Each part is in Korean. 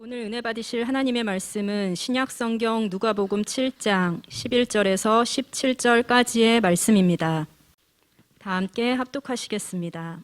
오늘 은혜 받으실 하나님의 말씀은 신약 성경 누가복음 7장 11절에서 17절까지의 말씀입니다. 다 함께 합독하시겠습니다.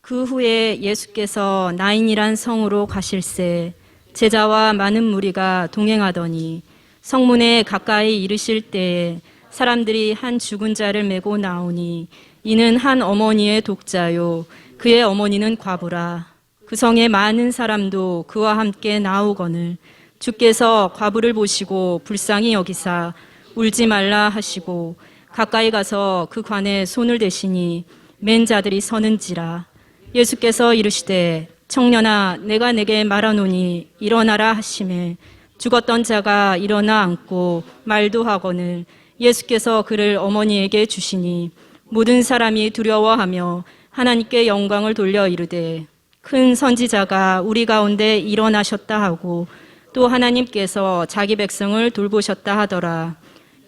그 후에 예수께서 나인이란 성으로 가실새 제자와 많은 무리가 동행하더니 성문에 가까이 이르실 때에 사람들이 한 죽은 자를 메고 나오니 이는 한 어머니의 독자요 그의 어머니는 과부라 그 성에 많은 사람도 그와 함께 나오거늘 주께서 과부를 보시고 불쌍히 여기사 울지 말라 하시고 가까이 가서 그 관에 손을 대시니 맨 자들이 서는지라. 예수께서 이르시되 청년아 내가 내게 말하노니 일어나라 하심에 죽었던 자가 일어나 앉고 말도 하거늘 예수께서 그를 어머니에게 주시니 모든 사람이 두려워하며 하나님께 영광을 돌려 이르되 큰 선지자가 우리 가운데 일어나셨다 하고 또 하나님께서 자기 백성을 돌보셨다 하더라.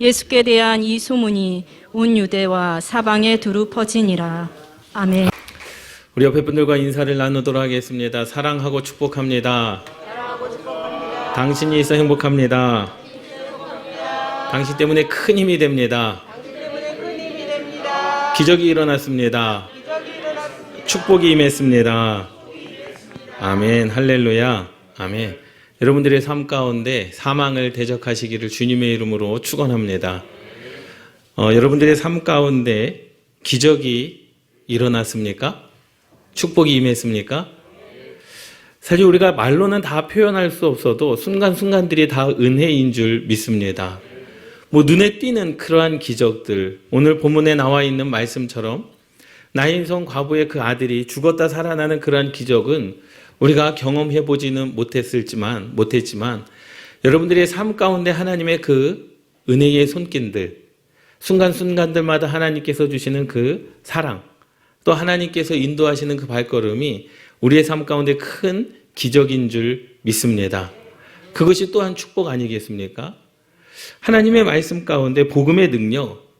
예수께 대한 이 소문이 온 유대와 사방에 두루 퍼지니라. 아멘. 우리 옆에 분들과 인사를 나누도록 하겠습니다. 사랑하고 축복합니다. 당신이 있어 행복합니다. 당신 때문에 큰 힘이 됩니다. 기적이 일어났습니다. 축복이 임했습니다. 아멘. 할렐루야. 아멘. 여러분들의 삶 가운데 사망을 대적하시기를 주님의 이름으로 축원합니다. 어, 여러분들의 삶 가운데 기적이 일어났습니까? 축복이 임했습니까? 사실 우리가 말로는 다 표현할 수 없어도 순간순간들이 다 은혜인 줄 믿습니다. 뭐 눈에 띄는 그러한 기적들, 오늘 본문에 나와 있는 말씀처럼 나인성 과부의 그 아들이 죽었다 살아나는 그러한 기적은 우리가 경험해 보지는 못했을지만 못했지만 여러분들의 삶 가운데 하나님의 그 은혜의 손길들 순간순간들마다 하나님께서 주시는 그 사랑 또 하나님께서 인도하시는 그 발걸음이 우리의 삶 가운데 큰 기적인 줄 믿습니다. 그것이 또한 축복 아니겠습니까? 하나님의 말씀 가운데 복음의 능력,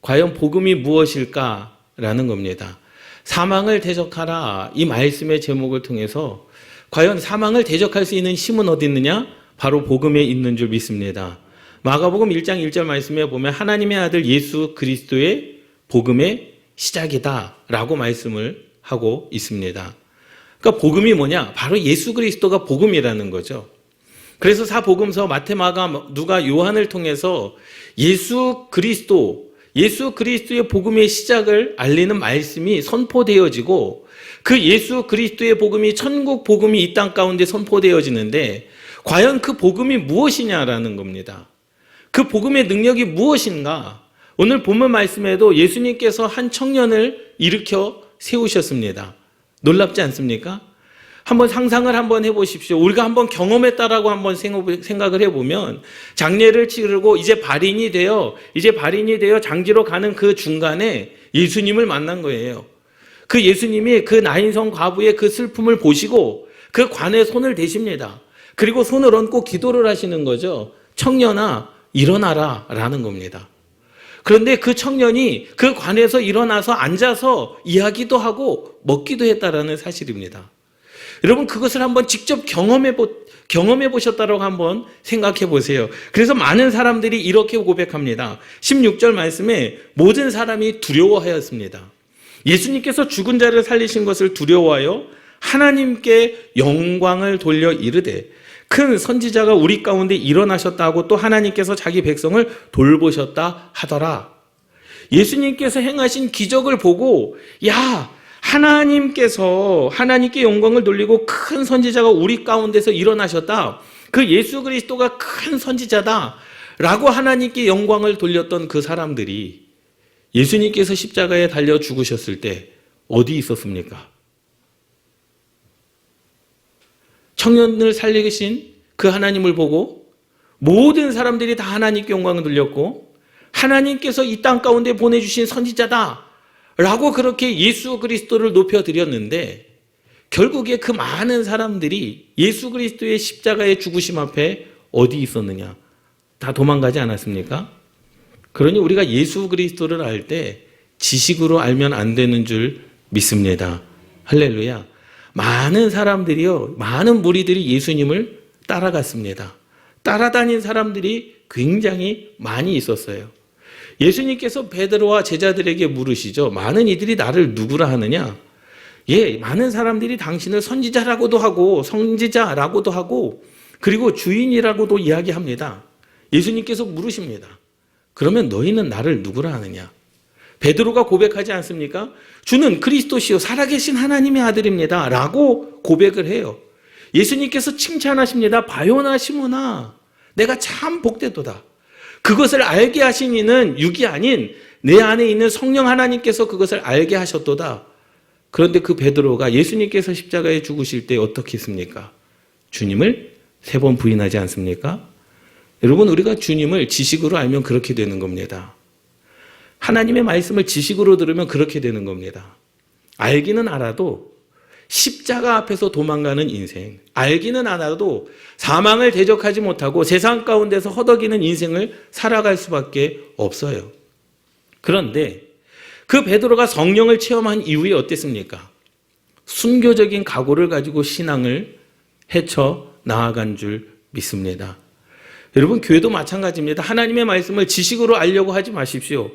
과연 복음이 무엇일까라는 겁니다. 사망을 대적하라 이 말씀의 제목을 통해서 과연 사망을 대적할 수 있는 힘은 어디 있느냐? 바로 복음에 있는 줄 믿습니다. 마가복음 1장 1절 말씀에 보면 하나님의 아들 예수 그리스도의 복음의 시작이다라고 말씀을 하고 있습니다. 그러니까 복음이 뭐냐? 바로 예수 그리스도가 복음이라는 거죠. 그래서 사복음서 마테마가 누가 요한을 통해서 예수 그리스도 예수 그리스도의 복음의 시작을 알리는 말씀이 선포되어지고 그 예수 그리스도의 복음이 천국 복음이 이 땅 가운데 선포되어지는데 과연 그 복음이 무엇이냐라는 겁니다. 그 복음의 능력이 무엇인가? 오늘 본문 말씀에도 예수님께서 한 청년을 일으켜 세우셨습니다. 놀랍지 않습니까? 한번 상상을 한번 해보십시오. 우리가 한번 경험했다라고 한번 생각을 해보면 장례를 치르고 이제 발인이 되어 이제 발인이 되어 장지로 가는 그 중간에 예수님을 만난 거예요. 그 예수님이 그 나인성 과부의 그 슬픔을 보시고 그 관에 손을 대십니다. 그리고 손을 얹고 기도를 하시는 거죠. 청년아 일어나라 라는 겁니다. 그런데 그 청년이 그 관에서 일어나서 앉아서 이야기도 하고 먹기도 했다라는 사실입니다. 여러분 그것을 한번 직접 경험해 보 경험해 보셨다라고 한번 생각해 보세요. 그래서 많은 사람들이 이렇게 고백합니다. 16절 말씀에 모든 사람이 두려워하였습니다. 예수님께서 죽은 자를 살리신 것을 두려워하여 하나님께 영광을 돌려 이르되 큰 선지자가 우리 가운데 일어나셨다고 또 하나님께서 자기 백성을 돌보셨다 하더라. 예수님께서 행하신 기적을 보고 야 하나님께서 하나님께 영광을 돌리고 큰 선지자가 우리 가운데서 일어나셨다. 그 예수 그리스도가 큰 선지자다. 라고 하나님께 영광을 돌렸던 그 사람들이 예수님께서 십자가에 달려 죽으셨을 때 어디 있었습니까? 청년을 살리신 그 하나님을 보고 모든 사람들이 다 하나님께 영광을 돌렸고 하나님께서 이 땅 가운데 보내주신 선지자다. 라고 그렇게 예수 그리스도를 높여드렸는데 결국에 그 많은 사람들이 예수 그리스도의 십자가의 죽으심 앞에 어디 있었느냐? 다 도망가지 않았습니까? 그러니 우리가 예수 그리스도를 알 때 지식으로 알면 안 되는 줄 믿습니다. 할렐루야. 많은 사람들이요, 많은 무리들이 예수님을 따라갔습니다. 따라다닌 사람들이 굉장히 많이 있었어요. 예수님께서 베드로와 제자들에게 물으시죠. 많은 이들이 나를 누구라 하느냐? 예, 많은 사람들이 당신을 선지자라고도 하고 성지자라고도 하고 그리고 주인이라고도 이야기합니다. 예수님께서 물으십니다. 그러면 너희는 나를 누구라 하느냐? 베드로가 고백하지 않습니까? 주는 그리스도시요 살아계신 하나님의 아들입니다. 라고 고백을 해요. 예수님께서 칭찬하십니다. 바요나 시모나 내가 참 복되도다. 그것을 알게 하신 이는 육이 아닌 내 안에 있는 성령 하나님께서 그것을 알게 하셨도다. 그런데 그 베드로가 예수님께서 십자가에 죽으실 때 어떻게 했습니까? 주님을 세 번 부인하지 않습니까? 여러분 우리가 주님을 지식으로 알면 그렇게 되는 겁니다. 하나님의 말씀을 지식으로 들으면 그렇게 되는 겁니다. 알기는 알아도 십자가 앞에서 도망가는 인생, 알기는 알아도 사망을 대적하지 못하고 세상 가운데서 허덕이는 인생을 살아갈 수밖에 없어요. 그런데 그 베드로가 성령을 체험한 이후에 어땠습니까? 순교적인 각오를 가지고 신앙을 헤쳐 나아간 줄 믿습니다. 여러분, 교회도 마찬가지입니다. 하나님의 말씀을 지식으로 알려고 하지 마십시오.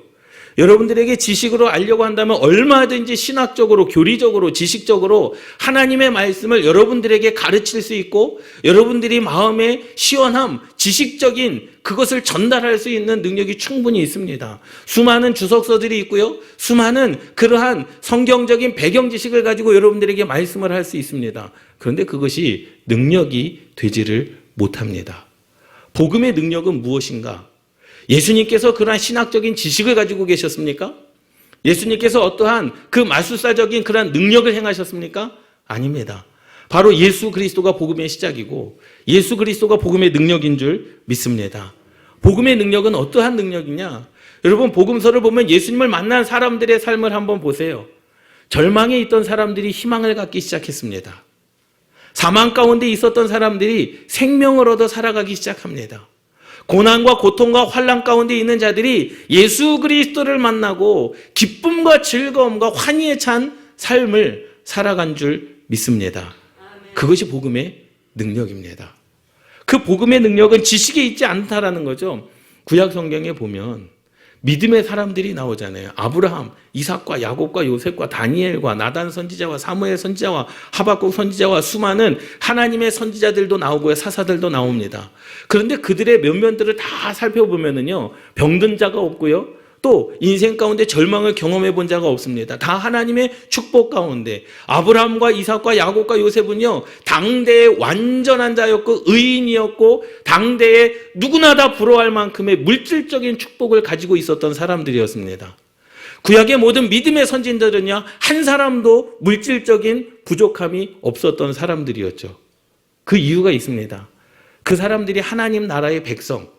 여러분들에게 지식으로 알려고 한다면 얼마든지 신학적으로, 교리적으로, 지식적으로 하나님의 말씀을 여러분들에게 가르칠 수 있고 여러분들이 마음에 시원함, 지식적인 그것을 전달할 수 있는 능력이 충분히 있습니다. 수많은 주석서들이 있고요. 수많은 그러한 성경적인 배경 지식을 가지고 여러분들에게 말씀을 할 수 있습니다. 그런데 그것이 능력이 되지를 못합니다. 복음의 능력은 무엇인가? 예수님께서 그러한 신학적인 지식을 가지고 계셨습니까? 예수님께서 어떠한 그 마술사적인 그러한 능력을 행하셨습니까? 아닙니다. 바로 예수 그리스도가 복음의 시작이고 예수 그리스도가 복음의 능력인 줄 믿습니다. 복음의 능력은 어떠한 능력이냐? 여러분 복음서를 보면 예수님을 만난 사람들의 삶을 한번 보세요. 절망에 있던 사람들이 희망을 갖기 시작했습니다. 사망 가운데 있었던 사람들이 생명을 얻어 살아가기 시작합니다. 고난과 고통과 환란 가운데 있는 자들이 예수 그리스도를 만나고 기쁨과 즐거움과 환희에 찬 삶을 살아간 줄 믿습니다. 그것이 복음의 능력입니다. 그 복음의 능력은 지식에 있지 않다라는 거죠. 구약 성경에 보면 믿음의 사람들이 나오잖아요. 아브라함, 이삭과 야곱과 요셉과 다니엘과 나단 선지자와 사무엘 선지자와 하박국 선지자와 수많은 하나님의 선지자들도 나오고요. 사사들도 나옵니다. 그런데 그들의 면면들을 다 살펴보면은요. 병든 자가 없고요. 또 인생 가운데 절망을 경험해 본 자가 없습니다. 다 하나님의 축복 가운데 아브라함과 이삭과 야곱과 요셉은요. 당대의 완전한 자였고 의인이었고 당대에 누구나 다 부러워할 만큼의 물질적인 축복을 가지고 있었던 사람들이었습니다. 구약의 모든 믿음의 선진들은요. 한 사람도 물질적인 부족함이 없었던 사람들이었죠. 그 이유가 있습니다. 그 사람들이 하나님 나라의 백성,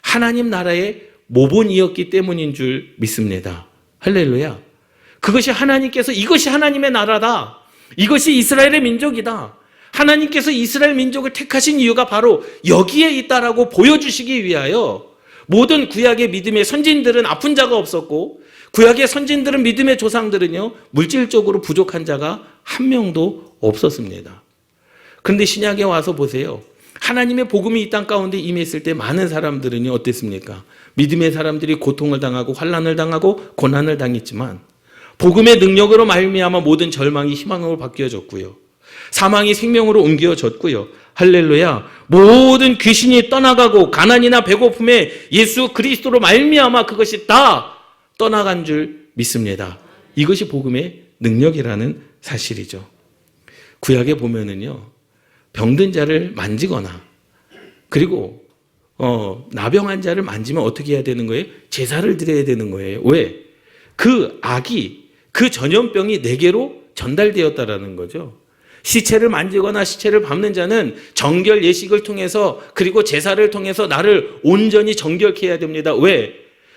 하나님 나라의 모본이었기 때문인 줄 믿습니다. 할렐루야. 그것이 하나님께서 이것이 하나님의 나라다. 이것이 이스라엘의 민족이다. 하나님께서 이스라엘 민족을 택하신 이유가 바로 여기에 있다라고 보여주시기 위하여 모든 구약의 믿음의 선진들은 아픈 자가 없었고 구약의 선진들은 믿음의 조상들은요 물질적으로 부족한 자가 한 명도 없었습니다. 그런데 신약에 와서 보세요. 하나님의 복음이 이 땅 가운데 임했을 때 많은 사람들은요 어땠습니까? 믿음의 사람들이 고통을 당하고 환란을 당하고 고난을 당했지만 복음의 능력으로 말미암아 모든 절망이 희망으로 바뀌어졌고요. 사망이 생명으로 옮겨졌고요. 할렐루야. 모든 귀신이 떠나가고 가난이나 배고픔에 예수 그리스도로 말미암아 그것이 다 떠나간 줄 믿습니다. 이것이 복음의 능력이라는 사실이죠. 구약에 보면은요. 병든 자를 만지거나 그리고 어, 나병한 자를 만지면 어떻게 해야 되는 거예요? 제사를 드려야 되는 거예요. 왜? 그 악이 그 전염병이 내게로 전달되었다라는 거죠. 시체를 만지거나 시체를 밟는 자는 정결 예식을 통해서 그리고 제사를 통해서 나를 온전히 정결케 해야 됩니다. 왜?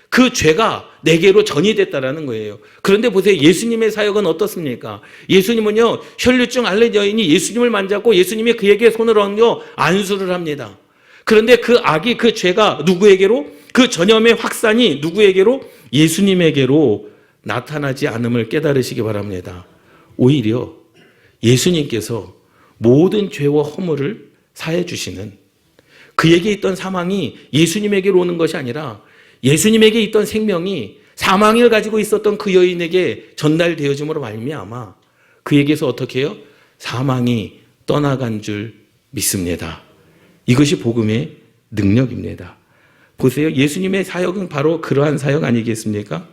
그 죄가 내게로 전이 됐다라는 거예요. 그런데 보세요. 예수님의 사역은 어떻습니까? 예수님은요, 혈류증 앓는 여인이 예수님을 만졌고 예수님이 그에게 손을 얹어 안수를 합니다. 그런데 그 악이 그 죄가 누구에게로 그 전염의 확산이 누구에게로 예수님에게로 나타나지 않음을 깨달으시기 바랍니다. 오히려 예수님께서 모든 죄와 허물을 사해 주시는 그에게 있던 사망이 예수님에게로 오는 것이 아니라 예수님에게 있던 생명이 사망을 가지고 있었던 그 여인에게 전달되어짐으로 말미암아 그에게서 어떻게 해요? 사망이 떠나간 줄 믿습니다. 이것이 복음의 능력입니다. 보세요. 예수님의 사역은 바로 그러한 사역 아니겠습니까?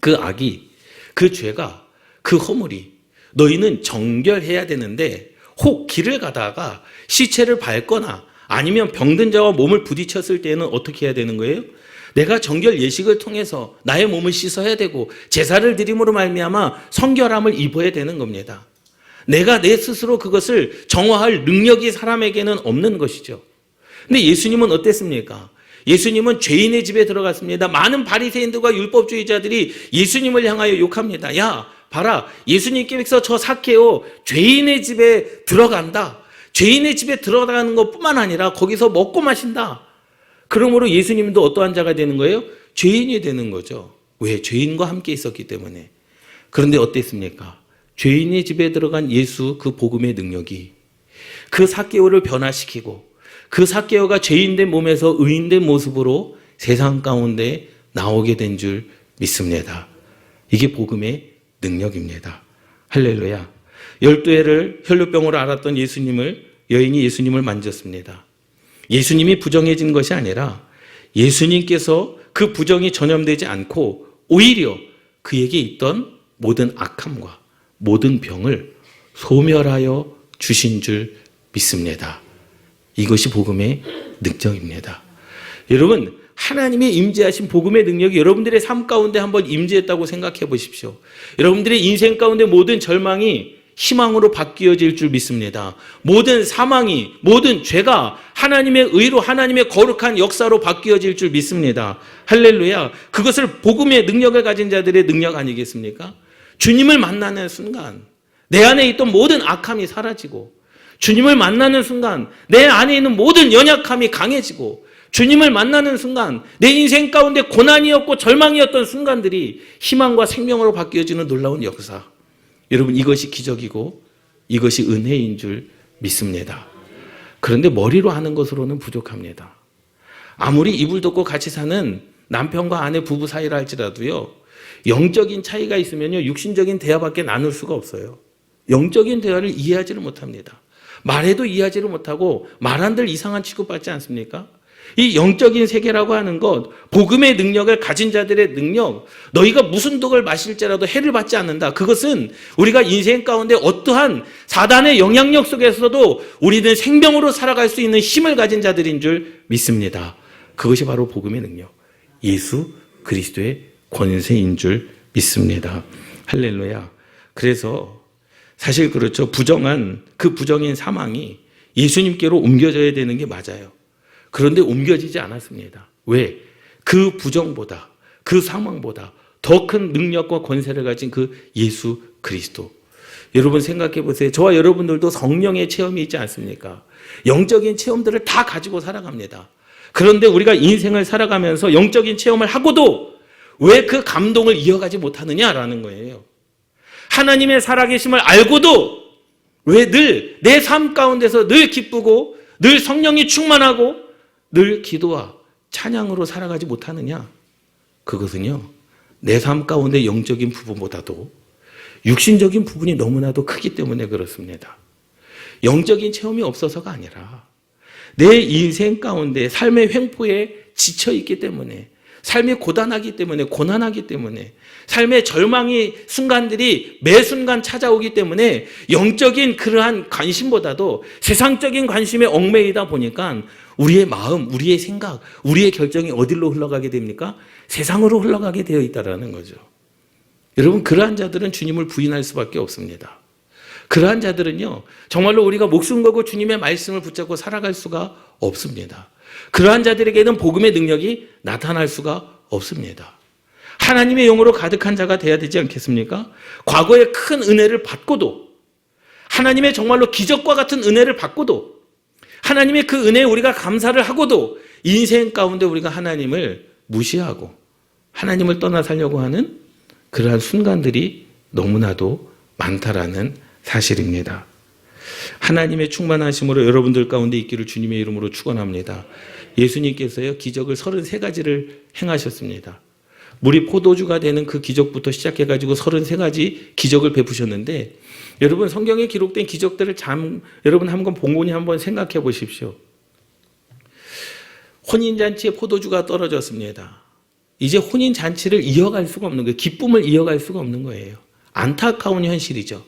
그 악이, 그 죄가, 그 허물이 너희는 정결해야 되는데 혹 길을 가다가 시체를 밟거나 아니면 병든 자와 몸을 부딪혔을 때는 어떻게 해야 되는 거예요? 내가 정결 예식을 통해서 나의 몸을 씻어야 되고 제사를 드림으로 말미암아 성결함을 입어야 되는 겁니다. 내가 내 스스로 그것을 정화할 능력이 사람에게는 없는 것이죠. 근데 예수님은 어땠습니까? 예수님은 죄인의 집에 들어갔습니다. 많은 바리새인들과 율법주의자들이 예수님을 향하여 욕합니다. 야, 봐라. 예수님께서 저 사케오 죄인의 집에 들어간다. 죄인의 집에 들어가는 것뿐만 아니라 거기서 먹고 마신다. 그러므로 예수님도 어떠한 자가 되는 거예요? 죄인이 되는 거죠. 왜? 죄인과 함께 있었기 때문에. 그런데 어땠습니까? 죄인의 집에 들어간 예수 그 복음의 능력이 그 사개오를 변화시키고 그 사개오가 죄인된 몸에서 의인된 모습으로 세상 가운데 나오게 된 줄 믿습니다. 이게 복음의 능력입니다. 할렐루야. 열두 해를 혈루병으로 앓았던 예수님을 여인이 예수님을 만졌습니다. 예수님이 부정해진 것이 아니라 예수님께서 그 부정이 전염되지 않고 오히려 그에게 있던 모든 악함과 모든 병을 소멸하여 주신 줄 믿습니다. 이것이 복음의 능력입니다. 여러분, 하나님의 임재하신 복음의 능력이 여러분들의 삶 가운데 한번 임재했다고 생각해 보십시오. 여러분들의 인생 가운데 모든 절망이 희망으로 바뀌어질 줄 믿습니다. 모든 사망이, 모든 죄가 하나님의 의로 하나님의 거룩한 역사로 바뀌어질 줄 믿습니다. 할렐루야. 그것을 복음의 능력을 가진 자들의 능력 아니겠습니까? 주님을 만나는 순간 내 안에 있던 모든 악함이 사라지고 주님을 만나는 순간 내 안에 있는 모든 연약함이 강해지고 주님을 만나는 순간 내 인생 가운데 고난이었고 절망이었던 순간들이 희망과 생명으로 바뀌어지는 놀라운 역사. 여러분 이것이 기적이고 이것이 은혜인 줄 믿습니다. 그런데 머리로 하는 것으로는 부족합니다. 아무리 이불 덮고 같이 사는 남편과 아내 부부 사이라 할지라도요. 영적인 차이가 있으면요. 육신적인 대화밖에 나눌 수가 없어요. 영적인 대화를 이해하지를 못합니다. 말해도 이해하지를 못하고 말한들 이상한 취급받지 않습니까? 이 영적인 세계라고 하는 것, 복음의 능력을 가진 자들의 능력, 너희가 무슨 독을 마실지라도 해를 받지 않는다. 그것은 우리가 인생 가운데 어떠한 사단의 영향력 속에서도 우리는 생명으로 살아갈 수 있는 힘을 가진 자들인 줄 믿습니다. 그것이 바로 복음의 능력. 예수 그리스도의 권세인 줄 믿습니다. 할렐루야. 그래서 사실 그렇죠. 부정한 그 부정인 사망이 예수님께로 옮겨져야 되는 게 맞아요. 그런데 옮겨지지 않았습니다. 왜? 그 부정보다, 그 상황보다 더 큰 능력과 권세를 가진 그 예수 그리스도. 여러분 생각해 보세요. 저와 여러분들도 성령의 체험이 있지 않습니까? 영적인 체험들을 다 가지고 살아갑니다. 그런데 우리가 인생을 살아가면서 영적인 체험을 하고도 왜 그 감동을 이어가지 못하느냐라는 거예요. 하나님의 살아계심을 알고도 왜 늘 내 삶 가운데서 늘 기쁘고 늘 성령이 충만하고 늘 기도와 찬양으로 살아가지 못하느냐? 그것은요, 내 삶 가운데 영적인 부분보다도 육신적인 부분이 너무나도 크기 때문에 그렇습니다. 영적인 체험이 없어서가 아니라 내 인생 가운데 삶의 횡포에 지쳐 있기 때문에 삶이 고단하기 때문에 고난하기 때문에 삶의 절망이 순간들이 매 순간 찾아오기 때문에 영적인 그러한 관심보다도 세상적인 관심에 얽매이다 보니까 우리의 마음, 우리의 생각, 우리의 결정이 어디로 흘러가게 됩니까? 세상으로 흘러가게 되어 있다라는 거죠. 여러분 그러한 자들은 주님을 부인할 수밖에 없습니다. 그러한 자들은요 정말로 우리가 목숨 걸고 주님의 말씀을 붙잡고 살아갈 수가 없습니다. 그러한 자들에게는 복음의 능력이 나타날 수가 없습니다. 하나님의 영으로 가득한 자가 돼야 되지 않겠습니까? 과거에 큰 은혜를 받고도 하나님의 정말로 기적과 같은 은혜를 받고도 하나님의 그 은혜에 우리가 감사를 하고도 인생 가운데 우리가 하나님을 무시하고 하나님을 떠나 살려고 하는 그러한 순간들이 너무나도 많다라는 사실입니다. 하나님의 충만하심으로 여러분들 가운데 있기를 주님의 이름으로 축원합니다. 예수님께서요 기적을 33가지를 행하셨습니다. 물이 포도주가 되는 그 기적부터 시작해 가지고 33가지 기적을 베푸셨는데 여러분 성경에 기록된 기적들을 잠 여러분 한번 봉곤히 한번 생각해 보십시오. 혼인 잔치에 포도주가 떨어졌습니다. 이제 혼인 잔치를 이어갈 수가 없는 거예요. 기쁨을 이어갈 수가 없는 거예요. 안타까운 현실이죠.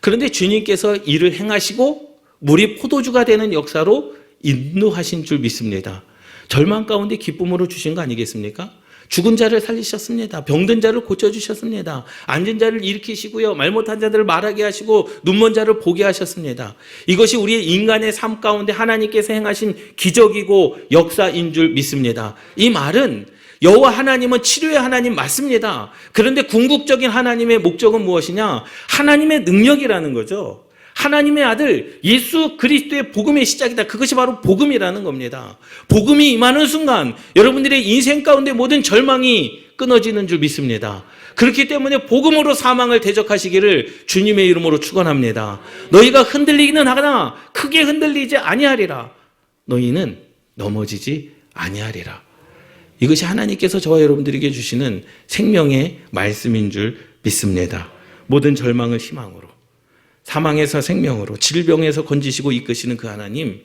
그런데 주님께서 일을 행하시고 물이 포도주가 되는 역사로 인도하신 줄 믿습니다. 절망 가운데 기쁨으로 주신 거 아니겠습니까? 죽은 자를 살리셨습니다. 병든 자를 고쳐주셨습니다. 앉은 자를 일으키시고요. 말 못한 자들을 말하게 하시고 눈먼 자를 보게 하셨습니다. 이것이 우리의 인간의 삶 가운데 하나님께서 행하신 기적이고 역사인 줄 믿습니다. 이 말은 여호와 하나님은 치료의 하나님 맞습니다. 그런데 궁극적인 하나님의 목적은 무엇이냐? 하나님의 능력이라는 거죠. 하나님의 아들 예수 그리스도의 복음의 시작이다. 그것이 바로 복음이라는 겁니다. 복음이 임하는 순간 여러분들의 인생 가운데 모든 절망이 끊어지는 줄 믿습니다. 그렇기 때문에 복음으로 사망을 대적하시기를 주님의 이름으로 축원합니다. 너희가 흔들리기는 하나 크게 흔들리지 아니하리라. 너희는 넘어지지 아니하리라. 이것이 하나님께서 저와 여러분들에게 주시는 생명의 말씀인 줄 믿습니다. 모든 절망을 희망으로, 사망에서 생명으로, 질병에서 건지시고 이끄시는 그 하나님,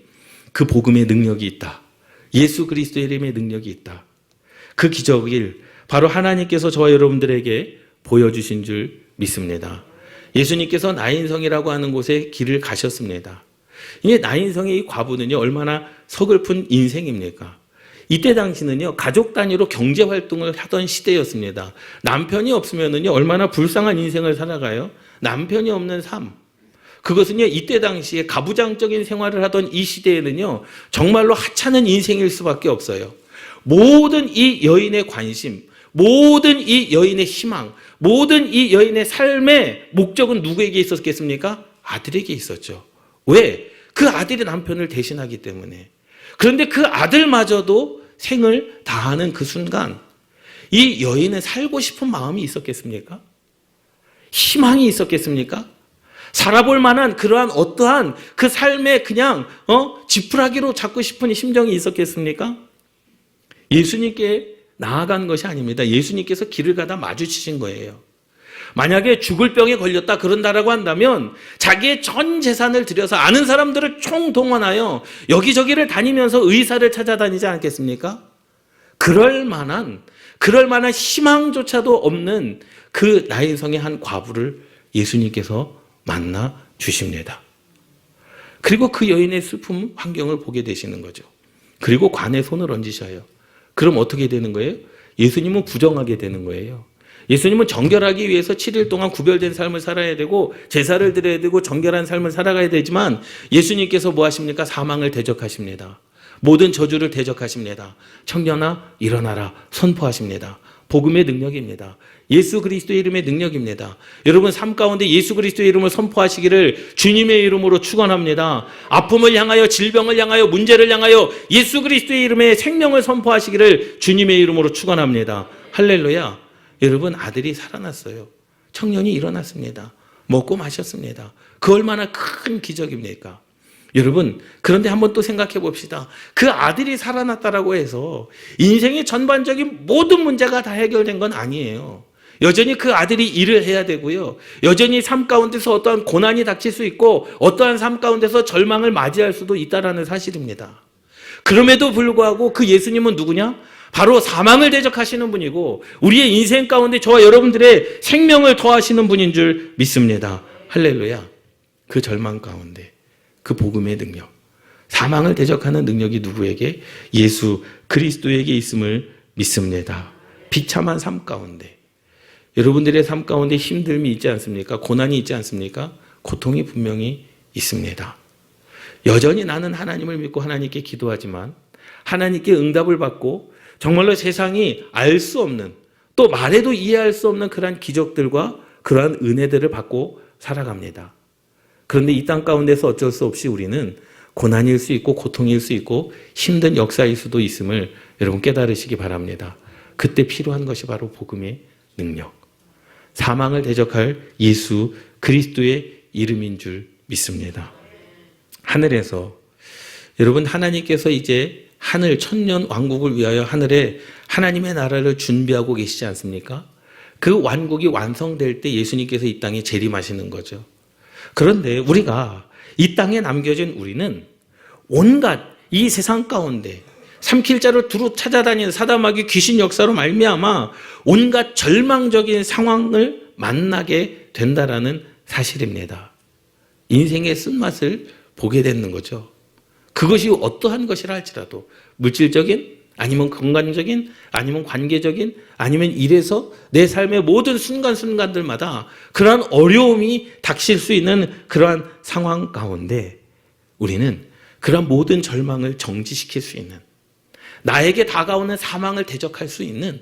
그 복음의 능력이 있다. 예수 그리스도의 이름의 능력이 있다. 그 기적을 바로 하나님께서 저와 여러분들에게 보여주신 줄 믿습니다. 예수님께서 나인성이라고 하는 곳에 길을 가셨습니다. 이게 나인성의 이 과부는요, 얼마나 서글픈 인생입니까? 이때 당시는요, 가족 단위로 경제 활동을 하던 시대였습니다. 남편이 없으면은요, 얼마나 불쌍한 인생을 살아가요? 남편이 없는 삶. 그것은요, 이때 당시에 가부장적인 생활을 하던 이 시대에는요, 정말로 하찮은 인생일 수밖에 없어요. 모든 이 여인의 관심, 모든 이 여인의 희망, 모든 이 여인의 삶의 목적은 누구에게 있었겠습니까? 아들에게 있었죠. 왜? 그 아들이 남편을 대신하기 때문에. 그런데 그 아들마저도 생을 다하는 그 순간 이 여인은 살고 싶은 마음이 있었겠습니까? 희망이 있었겠습니까? 살아볼 만한 그러한 어떠한 그 삶에 그냥 어 지푸라기로 잡고 싶은 심정이 있었겠습니까? 예수님께 나아간 것이 아닙니다. 예수님께서 길을 가다 마주치신 거예요. 만약에 죽을 병에 걸렸다 그런다라고 한다면 자기의 전 재산을 들여서 아는 사람들을 총동원하여 여기저기를 다니면서 의사를 찾아다니지 않겠습니까? 그럴 만한 그럴 만한 희망조차도 없는 그 나인성의 한 과부를 예수님께서 만나 주십니다. 그리고 그 여인의 슬픔 환경을 보게 되시는 거죠. 그리고 관에 손을 얹으셔요. 그럼 어떻게 되는 거예요? 예수님은 부정하게 되는 거예요. 예수님은 정결하기 위해서 7일 동안 구별된 삶을 살아야 되고 제사를 드려야 되고 정결한 삶을 살아가야 되지만 예수님께서 뭐 하십니까? 사망을 대적하십니다. 모든 저주를 대적하십니다. 청년아 일어나라 선포하십니다. 복음의 능력입니다. 예수 그리스도의 이름의 능력입니다. 여러분 삶 가운데 예수 그리스도의 이름을 선포하시기를 주님의 이름으로 축원합니다. 아픔을 향하여 질병을 향하여 문제를 향하여 예수 그리스도의 이름의 생명을 선포하시기를 주님의 이름으로 축원합니다. 할렐루야. 여러분 아들이 살아났어요. 청년이 일어났습니다. 먹고 마셨습니다. 그 얼마나 큰 기적입니까? 여러분, 그런데 한번 또 생각해 봅시다. 그 아들이 살아났다라고 해서 인생의 전반적인 모든 문제가 다 해결된 건 아니에요. 여전히 그 아들이 일을 해야 되고요. 여전히 삶 가운데서 어떠한 고난이 닥칠 수 있고 어떠한 삶 가운데서 절망을 맞이할 수도 있다라는 사실입니다. 그럼에도 불구하고 그 예수님은 누구냐? 바로 사망을 대적하시는 분이고 우리의 인생 가운데 저와 여러분들의 생명을 더하시는 분인 줄 믿습니다. 할렐루야. 그 절망 가운데 그 복음의 능력, 사망을 대적하는 능력이 누구에게? 예수 그리스도에게 있음을 믿습니다. 비참한 삶 가운데 여러분들의 삶 가운데 힘듦이 있지 않습니까? 고난이 있지 않습니까? 고통이 분명히 있습니다. 여전히 나는 하나님을 믿고 하나님께 기도하지만 하나님께 응답을 받고 정말로 세상이 알 수 없는 또 말해도 이해할 수 없는 그러한 기적들과 그러한 은혜들을 받고 살아갑니다. 그런데 이 땅 가운데서 어쩔 수 없이 우리는 고난일 수 있고 고통일 수 있고 힘든 역사일 수도 있음을 여러분 깨달으시기 바랍니다. 그때 필요한 것이 바로 복음의 능력. 사망을 대적할 예수 그리스도의 이름인 줄 믿습니다. 하늘에서 여러분 하나님께서 이제 하늘 천년 왕국을 위하여 하늘에 하나님의 나라를 준비하고 계시지 않습니까? 그 왕국이 완성될 때 예수님께서 이 땅에 재림하시는 거죠. 그런데 우리가 이 땅에 남겨진 우리는 온갖 이 세상 가운데 삼킬자를 두루 찾아다니는 사다마귀 귀신 역사로 말미암아 온갖 절망적인 상황을 만나게 된다라는 사실입니다. 인생의 쓴맛을 보게 되는 거죠. 그것이 어떠한 것이라 할지라도 물질적인 아니면 건강적인 아니면 관계적인 아니면 일에서 내 삶의 모든 순간순간들마다 그러한 어려움이 닥칠 수 있는 그러한 상황 가운데 우리는 그러한 모든 절망을 정지시킬 수 있는 나에게 다가오는 사망을 대적할 수 있는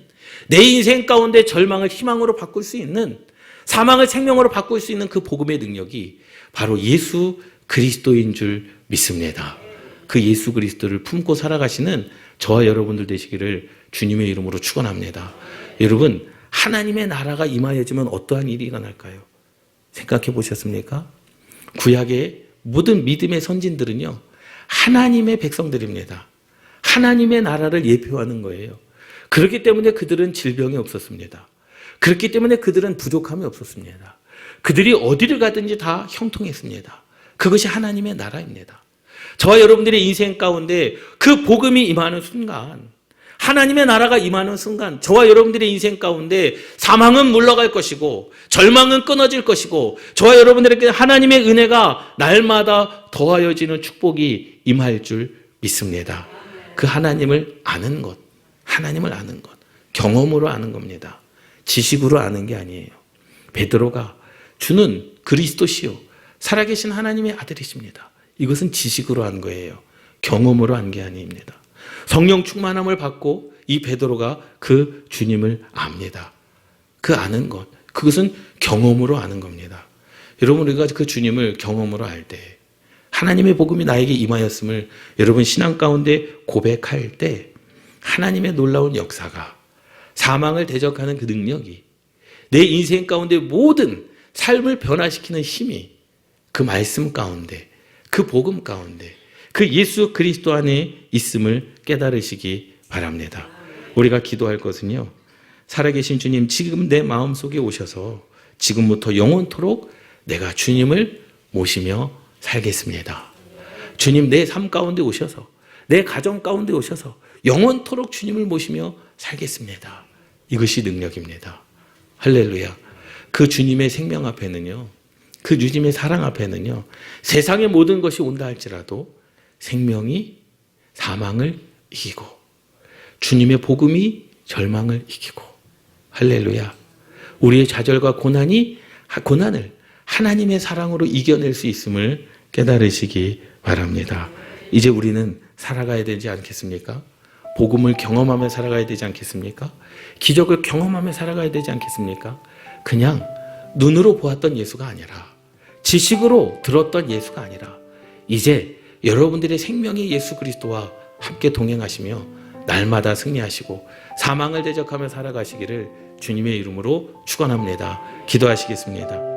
내 인생 가운데 절망을 희망으로 바꿀 수 있는 사망을 생명으로 바꿀 수 있는 그 복음의 능력이 바로 예수 그리스도인 줄 믿습니다. 그 예수 그리스도를 품고 살아가시는 저와 여러분들 되시기를 주님의 이름으로 축원합니다. 여러분 하나님의 나라가 임하여지면 어떠한 일이 일어날까요? 생각해 보셨습니까? 구약의 모든 믿음의 선진들은요 하나님의 백성들입니다. 하나님의 나라를 예표하는 거예요. 그렇기 때문에 그들은 질병이 없었습니다. 그렇기 때문에 그들은 부족함이 없었습니다. 그들이 어디를 가든지 다 형통했습니다. 그것이 하나님의 나라입니다. 저와 여러분들의 인생 가운데 그 복음이 임하는 순간, 하나님의 나라가 임하는 순간, 저와 여러분들의 인생 가운데 사망은 물러갈 것이고, 절망은 끊어질 것이고, 저와 여러분들에게 하나님의 은혜가 날마다 더하여지는 축복이 임할 줄 믿습니다. 그 하나님을 아는 것, 하나님을 아는 것, 경험으로 아는 겁니다. 지식으로 아는 게 아니에요. 베드로가 주는 그리스도시요 살아계신 하나님의 아들이십니다. 이것은 지식으로 한 거예요. 경험으로 한 게 아닙니다. 성령 충만함을 받고 이 베드로가 그 주님을 압니다. 그 아는 것, 그것은 경험으로 아는 겁니다. 여러분 우리가 그 주님을 경험으로 알 때 하나님의 복음이 나에게 임하였음을 여러분 신앙 가운데 고백할 때 하나님의 놀라운 역사가 사망을 대적하는 그 능력이 내 인생 가운데 모든 삶을 변화시키는 힘이 그 말씀 가운데 그 복음 가운데 그 예수 그리스도 안에 있음을 깨달으시기 바랍니다. 우리가 기도할 것은요. 살아계신 주님 지금 내 마음속에 오셔서 지금부터 영원토록 내가 주님을 모시며 살겠습니다. 주님 내 삶 가운데 오셔서 내 가정 가운데 오셔서 영원토록 주님을 모시며 살겠습니다. 이것이 능력입니다. 할렐루야. 그 주님의 생명 앞에는요. 그 주님의 사랑 앞에는요. 세상의 모든 것이 온다 할지라도 생명이 사망을 이기고 주님의 복음이 절망을 이기고 할렐루야. 우리의 좌절과 고난이 고난을 하나님의 사랑으로 이겨낼 수 있음을 깨달으시기 바랍니다. 이제 우리는 살아가야 되지 않겠습니까? 복음을 경험하며 살아가야 되지 않겠습니까? 기적을 경험하며 살아가야 되지 않겠습니까? 그냥 눈으로 보았던 예수가 아니라 지식으로 들었던 예수가 아니라 이제 여러분들의 생명의 예수 그리스도와 함께 동행하시며 날마다 승리하시고 사망을 대적하며 살아가시기를 주님의 이름으로 축원합니다. 기도하시겠습니다.